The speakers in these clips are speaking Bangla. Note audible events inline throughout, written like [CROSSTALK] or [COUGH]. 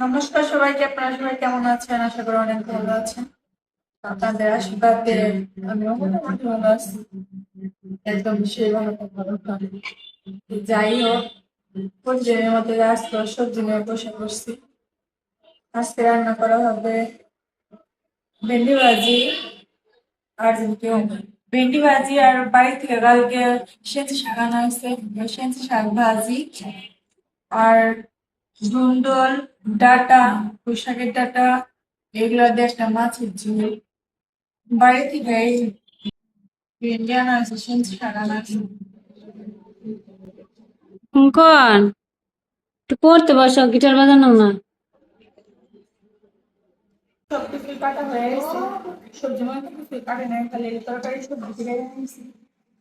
নমস্কার সবাইকে, আপনারা সবাই কেমন আছেন? আশা করি অনেক ভালো আছেন। আপনাদের আশীর্বাদে আমি মোটামুটি ভালো আছি। একদম সেই ভালো ভালো। যাই হোক প্রতিদিনের মতো আজকে সবজি নিয়ে বসে করছি আজকে রান্না করা হবে ভেন্ডি ভাজি আর কেউ ভেন্ডি ভাজি আর বাড়ি থেকে কালকে সেঁচি শাক আনা হয়েছে। সেঁচি শাক ভাজি আর ধুন্দল ডাটা পুঁই শাকের ডাটা এগুলো দিয়ে একটা মাছের ঝোল। বাড়ি থেকে সেঁচি শাক আনা হয়েছে কন? একটু পড়তে বসো গিটার বাজানো না। সব কিছু কাটা হয়ে গেছে। সবজি কাটে নাই খালি তরকারি সবজি কেটে নিয়েছি।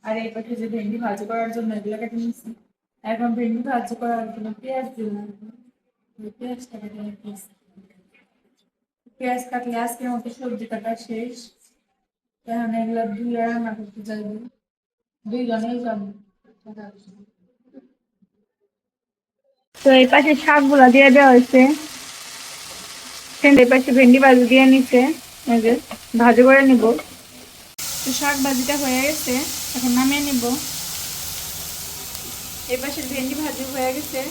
আর এই পাখি যে ভেন্ডি ভাজি করার জন্য এগুলো কেটে নিয়েছি। এখন ভেন্ডি ভাজি করার জন্য পেঁয়াজ দিলাম পেঁয়াজটা কেটে নিয়েছি পেঁয়াজ কাটলে আজকের মতো সবজি কাটা শেষ। এখন এগুলো ধুয়ে রান্না করতে যাইব। দুইজনেই যাব। তো এই পাশে শাকগুলা দিয়ে দেওয়া হয়েছে। এই পাশে ভেন্ডি ভাজি দিয়ে নিচ্ছে ভাজি করে নিব। তো শাক ভাজিটা হয়ে গেছে। এখন নামিয়ে নিব। এই পাশে ভেন্ডি ভাজি হয়ে গেছে।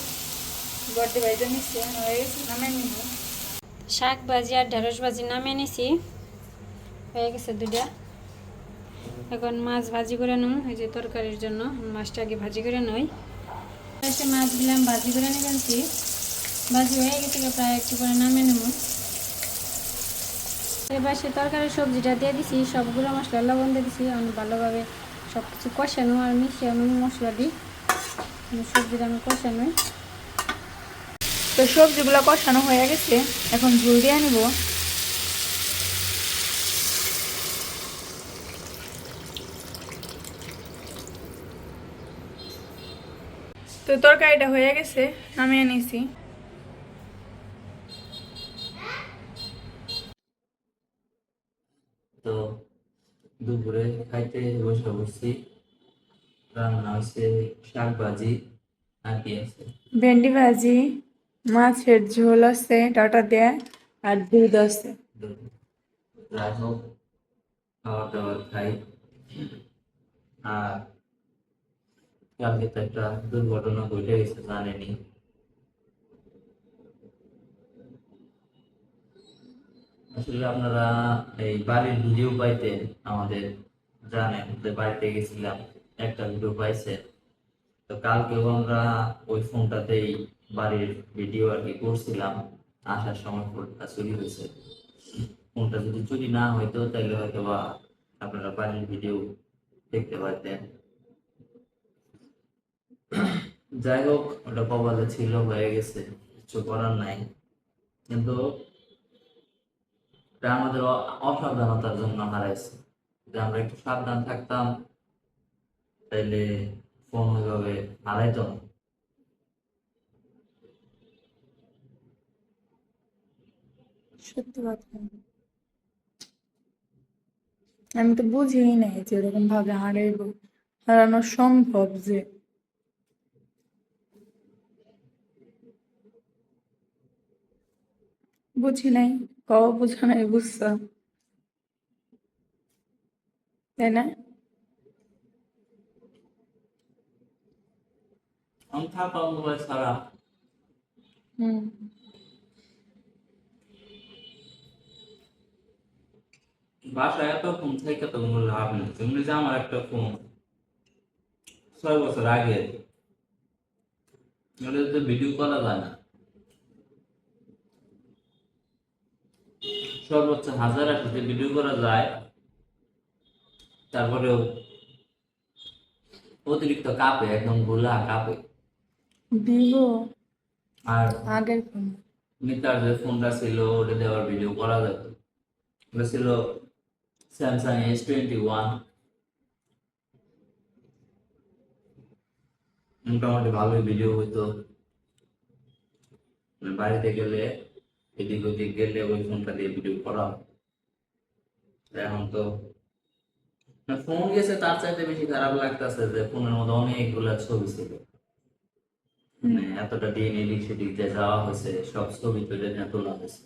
বড্ডি ভাজা নিচ্ছে হয়ে নিব শাক ভাজি আর ঢেঁড়স ভাজি নামিয়ে নিছি। হয়ে গেছে দুটা এখন মাছ ভাজি করে নুন এই যে তরকারির জন্য। মাছটা আগে ভাজি করে নই। এসে মাছ দিলাম ভাজি করে নিয়েছি ভাজি হয়ে গেছে প্রায় একটু করে নামিয়ে নেব। এবার সে তরকারির সবজিটা দিয়ে দিছি, সবগুলো মশলা, লবণ দিয়ে দিছি। আমি ভালোভাবে সব কিছু কষানো আর মিশিয়ে আমি মশলা দিই। সবজিটা আমি কষানো তো সবজিগুলো কষানো হয়ে গেছে। এখন ঝুল দিয়ে নিব তো তরকারিটা হয়ে গেছে নামিয়ে নিছি। তো দুপুরে খাইতে বসে বসছি রান্না হচ্ছে শাক ভাজি আর কি আছে? ভেন্ডি ভাজি। মাছের ঝোল আছে, ডাটা দেয়া আর দুধ আছে। খাওয়া দাওয়া খাই। আর তো একটা দুর্ঘটনা ঘটে গেছে আসলে আপনারা এই বাড়ির ভিডিও পাইতে আমাদের জানেন বাড়িতে গেছিলাম, একটা ভিডিও পাইছে তো কালকেও আমরা ওই ফোনটাতেই বাড়ির ভিডিও আর কি করছিলাম। আসার সময় ফোনটা চুরি হয়েছে। ফোনটা যদি চুরি না হইতো তাহলে হয়তো বা আপনারা বাড়ির ভিডিও দেখতে পারতেন। যাই হোক, ওটা কপালে ছিল, হয়ে গেছে, কিছু করার নাই। কিন্তু এটা আমাদের অসাবধানতার জন্য হারাইছে। যে আমরা একটু সাবধান থাকতাম, তাইলে কথা। আমি তো বুঝিই নাই যে এরকম ভাবে হারাইব। হারানো সম্ভব যে। বুঝি নাই, কও বুঝা নাই, বুঝছ? তাই না? মোবাইল ছাড়া। বাসায় এত ফোন থেকে তো কোনো লাভ নেই। তুমি যে আমার একটা ফোন ছয় বছর আগে। ওটা তো ভিডিও করা যায় না। সর্বোচ্চ হাজার একসাথে ভিডিও করা যায়। তারপরেও অতিরিক্ত কাপে একদম গোলা কাঁপে। ভিভো আর আগের ফোন। যে ফোনটা ছিল ওটা দেওয়ার ভিডিও করা যেত। ওটা ছিল স্যামসাং এস টোয়েন্টি ওয়ান মোটামুটি ভালোই ভিডিও হইতো। মানে বাড়িতে গেলে এদিক ওদিক গেলে ওই ফোনটা দিয়ে ভিডিও করা। এখন তো ফোন গেছে তার চাইতে বেশি খারাপ লাগতেছে যে ফোনের মধ্যে অনেকগুলা ছবি ছিল। মানে এতটা দিন এদিক সেদিক দিয়ে যাওয়া হয়েছে সব ছবি তুলে নিয়ে তোলা হয়েছে।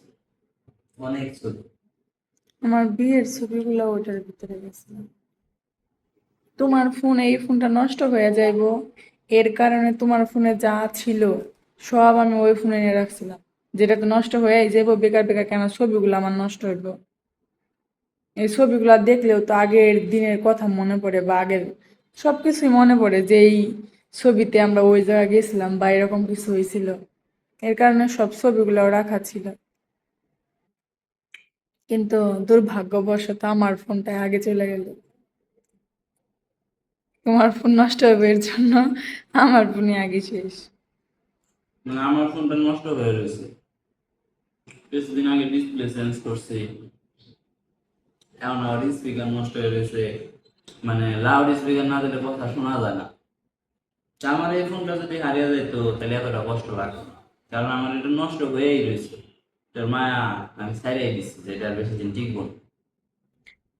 অনেক ছবি। আমার বিয়ের ছবিগুলো ওটার ভিতরে গেছে। তোমার ফোন এই ফোনটা নষ্ট হয়ে যাইবো। এর কারণে তোমার ফোনে যা ছিল সব আমি ওই ফোনে নিয়ে রাখছিলাম। যেটা তো নষ্ট হয়ে যাব বেকার বেকার কেন ছবিগুলো আমার নষ্ট হইব? এই ছবিগুলো দেখলেও তো আগের দিনের কথা মনে পড়ে বা আগের সব কিছুই মনে পড়ে যে এই ছবিতে আমরা ওই জায়গায় গেছিলাম বা এরকম কিছু হয়েছিল। এর কারণে সব ছবিগুলো রাখা ছিল। কিন্তু দুর্ভাগ্যবশত আমার ফোনটা আগে চলে গেল। তোমার ফোন নষ্ট হবে এর জন্য আমার ফোনই আগে শেষ। মানে আমার ফোনটা নষ্ট হয়ে রয়েছে। কিছুদিন আগে ডিসপ্লে চেঞ্জ করছি। এখন আবার স্পিকার নষ্ট হয়ে রয়েছে। মানে লাউড স্পিকার না দিলে কথা শোনা যায় না। আমার এই ফোনটা যদি হারিয়ে যেত তাহলে এতটা কষ্ট লাগতো কারণ আমার এটা নষ্ট হয়েই রয়েছে। তোর মায়া আমি ছাড়িয়ে দিচ্ছি যে এটা বেশি দিন টিকবো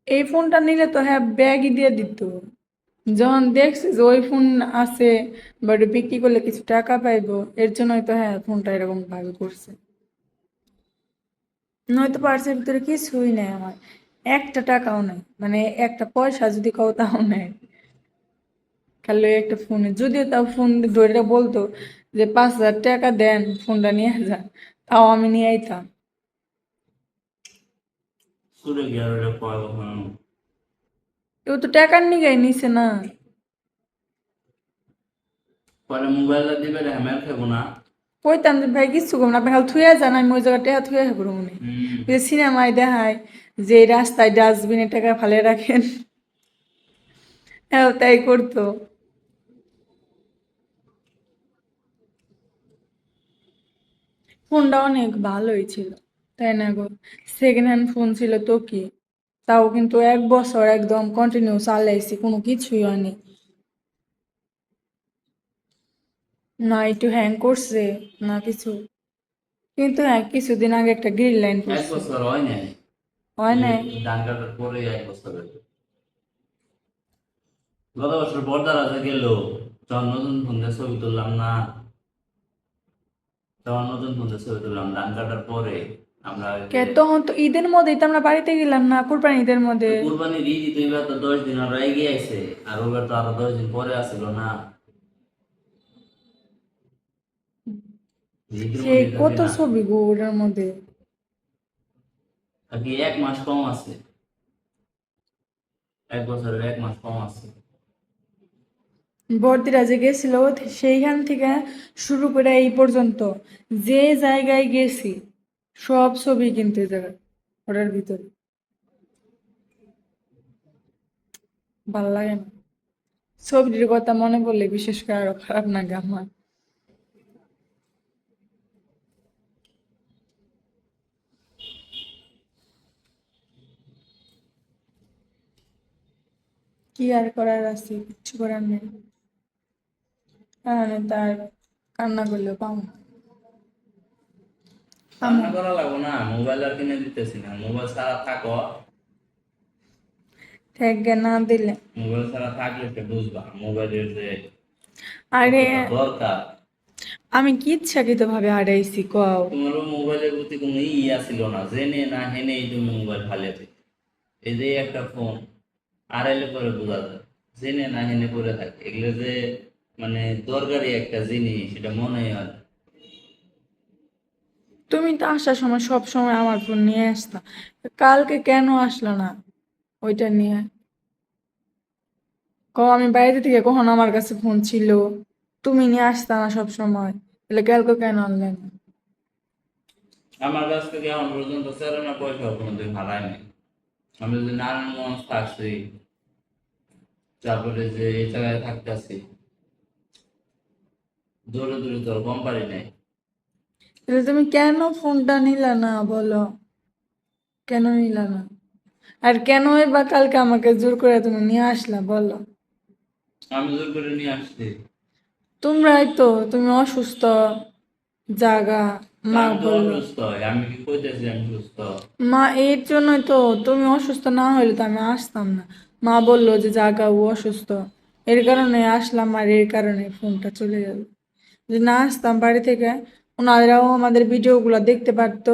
এই ফোনটা নিলে তো হ্যাঁ ব্যাগই দিয়ে দিত। যখন দেখছি যে ওই ফোন আছে বা ওটা বিক্রি করলে কিছু টাকা পাইবো, এর জন্যই তো হ্যাঁ ফোনটা এরকম ভাবে করছে। নয়তো পার্সের ভিতরে কিছুই নেই আমার। একটা টাকাও নেই। মানে একটা পয়সা যদি কাও তাও নেই খালি একটা ফোনে যদিও তাও ফোন ধরে বলতো যে পাঁচ হাজার টাকা দেন ফোনটা নিয়ে যান তাও আমি নিয়ে আইতাম। কেউ তো টাকার নিগাই নিছে না। পরে মোবাইলটা দিবে হ্যামের খাব না। কইতাম যে ভাই কিছু কম না আপনি খালি থুয়ে যান আমি ওই জায়গায় টাকা থুয়ে হব মনে যে সিনেমায় দেখায় যে রাস্তায় ডাস্টবিনে টাকা ফালে রাখেন। হ্যাঁ তাই করতো। ফোনটা অনেক ভালোই ছিল তাই না গো? সেকেন্ড হ্যান্ড ফোন ছিল তো কি? তাও কিন্তু এক বছর একদম কন্টিনিউ চালাইছি কোনো কিছুই হয়নি। না একটু হ্যাং করছে না কিছু। কিন্তু হ্যাঁ কিছুদিন আগে একটা গ্রিল লাইন এক বছর হয় নাই? হয় নাই? ধান কাটার পরে এক বছর। গত গেল নতুন ফোন ছবি তুললাম না। তখন নতুন ফোন ছবি তুললাম ধান কাটার পরে আমরা কে তখন তো ঈদের মধ্যেই তো আমরা বাড়িতে গেলাম না কুরবানি ঈদের মধ্যে? কুরবানির ঈদ তো এবার তো দশ দিন আরও এগিয়ে আছে আর ওবার তো আরও দশ দিন পরে আসলো না। সেই কত ছবি গো ওটার মধ্যে? আর কি এক মাস কম আছে। এক বছরের এক মাস কম আছে। বর্দিরা যে গেছিল, সেইখান থেকে শুরু করে এই পর্যন্ত। যে জায়গায় গেছি, সব ছবি কিন্তু এই জায়গায় ওটার ভিতরে। ভালো লাগে না। ছবিটির কথা মনে পড়লে বিশেষ করে আরও খারাপ লাগে আমার। কি আর করার আছে? কিছু করার নেই। কারণে তার কান্না করলেও পাবো না। করা লাগবো না মোবাইল আর কিনে দিতেছি না। মোবাইল ছাড়া থাকো। ঠেকে না দিলে। মোবাইল ছাড়া থাকলে তো বুঝবা মোবাইলের যে আরে দরকার। আমি কি ইচ্ছাকৃত ভাবে হারাইছি কও। তোমারও মোবাইলের প্রতি কোনো ইয়া ছিল না জেনে না হেনেই তুমি মোবাইল ফালেতে এই যে একটা ফোন আড়াইলে পরে বোঝা যায়। জেনে না হেনে পরে থাকে। এগুলো যে মানে দরকারি একটা জিনিস সেটা মনে হয়। না। তুমি তো আসার সময় সব সময় আমার ফোন নিয়ে আসতা। কালকে কেন আসলো না ওইটা নিয়ে? কও আমি বাইরে থেকে কখন আমার কাছে ফোন ছিল? তুমি নিয়ে আসতা না সব সময়। তাহলে কালকে কেন আনলে না? আমার কাছ থেকে এখন পর্যন্ত সেরোনা পয়সা কোনোদিন হারাই নাই। আমি যদি নারায়ণগঞ্জ থাকছি তারপরে যে এই জায়গায় থাকতেছি দূরে দূরে তোর কোম্পানি নেই। তাহলে তুমি কেন ফোনটা নিলা না বলো? কেন নিলা না? আর কেনই বা কালকে আমাকে জোর করে তুমি নিয়ে আসলা বলো? আমি জোর করে নিয়ে আসছি। তোমরাই তো তুমি অসুস্থ জাগা মা বলল। অসুস্থ আমি কি কইতেছি আমি সুস্থ? মা এর জন্যই তো তুমি অসুস্থ না হলে তো আমি আসতাম না। মা বলল যে জাগা ও অসুস্থ। এর কারণে আসলাম আর এর কারণে ফোনটা চলে গেল। যে না আসতাম বাড়ি থেকে। ওনারাও আমাদের ভিডিওগুলো দেখতে পারতো।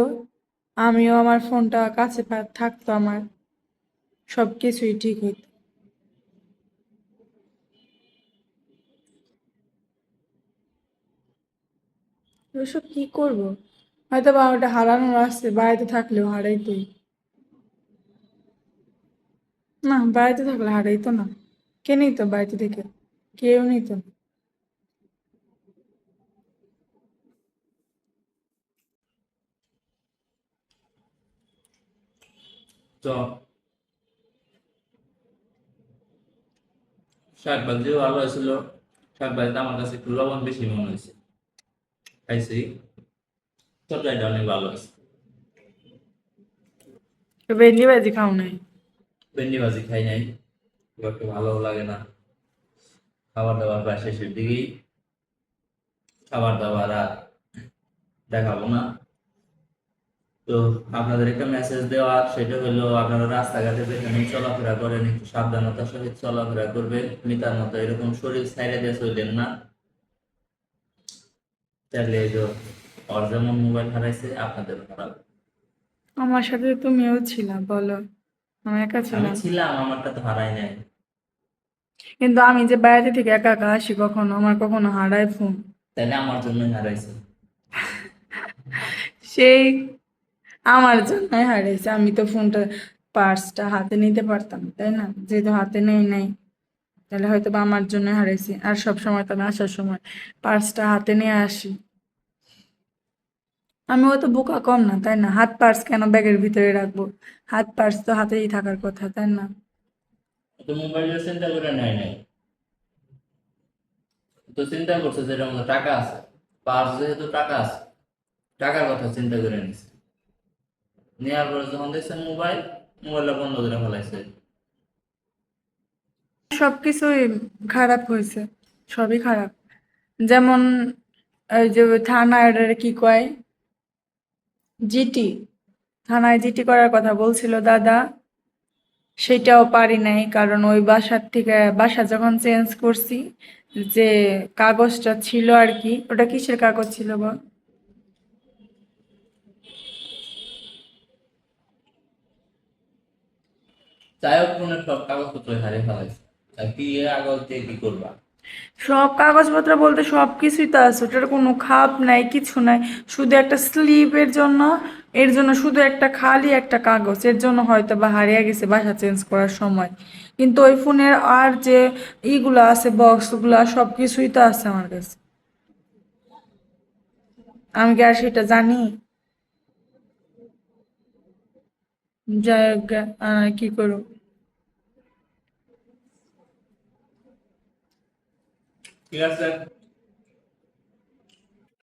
আমিও আমার ফোনটা কাছে থাকতো আমার। সব কিছুই ঠিক হইতো। ওসব কি করব? হয়তো বা ওটা হারানোর আসছে বাড়িতে থাকলেও হারাইতোই। না বাড়িতে থাকলে হারাইতো না। কে নিত বাড়িতে থেকে? কেউ নিত না। তো শাক ভাজিও ভালো হয়েছিল। শাক ভাজিটা আমার কাছে একটু লবণ বেশি মনে হয়েছে। খাইছি। তরকারিটা অনেক ভালো হয়েছে। ভেন্ডি ভাজি খাও নাই? ভেন্ডি ভাজি খাই নাই। খুব একটা ভালো লাগে না। খাবার দাবার প্রায় শেষের দিকেই। খাবার দাবার আর দেখাবো না। তো আপনাদের একটা মেসেজ দেওয়ার সেটা হলো আপনারা রাস্তাঘাটে যেখানে চলাফেরা করেন একটু সাবধানতার সহিত চলাফেরা করবেন মিতার মতো এরকম শরীর সাইডে দিয়ে চললেন না। তাহলে যে ওর যেমন মোবাইল হারাইছে আপনাদের খারাপ আমার সাথে তুমিও ছিলা বলো। আমি একা ছিলাম। ছিলাম আমারটা তো হারাই নাই। কিন্তু আমি যে বাইরে থেকে একা একা আসি কখনো আমার কখনো হারায় ফোন তাহলে আমার জন্যই হারাইছে। [LAUGHS] সেই আমার জন্যই হারিয়েছে। আমি তো ফোনটা পার্সটা হাতে নিতে পারতাম, তাই না? যেহেতু হাতে নেই, নাই। তাহলে হয়তো বা আমার জন্য হারিয়েছি। আর সব সময় তো আমি আসার সময় পার্সটা হাতে নিয়ে আসি। আমি হয়তো বোকা কম না, তাই না? হাত পার্স কেন ব্যাগের ভিতরে রাখব? হাত পার্স তো হাতেই থাকার কথা, তাই না? তো চিন্তা তো করছে টাকা আছে। পার্স যেহেতু টাকা আছে, টাকার কথা চিন্তা করে নিছে। নেওয়ার পরে যখন মোবাইল, মোবাইলটা বন্ধ করে ফেলাইছে। সবকিছুই খারাপ হয়েছে, সবই খারাপ। যেমন ওই যে থানায় ওটারে কি কয়, জিটি, থানায় জিটি করার কথা বলছিল দাদা। সেটাও পারি নাই, কারণ ওই বাসার থেকে, বাসা যখন চেঞ্জ করছি, যে কাগজটা ছিল আর কি, ওটা কিসের কাগজ ছিল বল? সব কাগজপত্র সব কাগজপত্র বলতে সব কিছুই তো আছে, ওটার কোনো খাপ নাই, কিছু নাই। শুধু একটা স্লিপের জন্য, এর জন্য শুধু একটা খালি একটা কাগজ, এর জন্য হয়তো বা হারিয়ে গেছে, বাসা চেঞ্জ করার সময়। কিন্তু ওই ফোনের আর যে ইগুলো আছে বক্সগুলো সব কিছুই তো আছে আমার কাছে। আমি কি আর সেটা জানি? যাই হোক গে, আর কি করব? ঠিক আছে।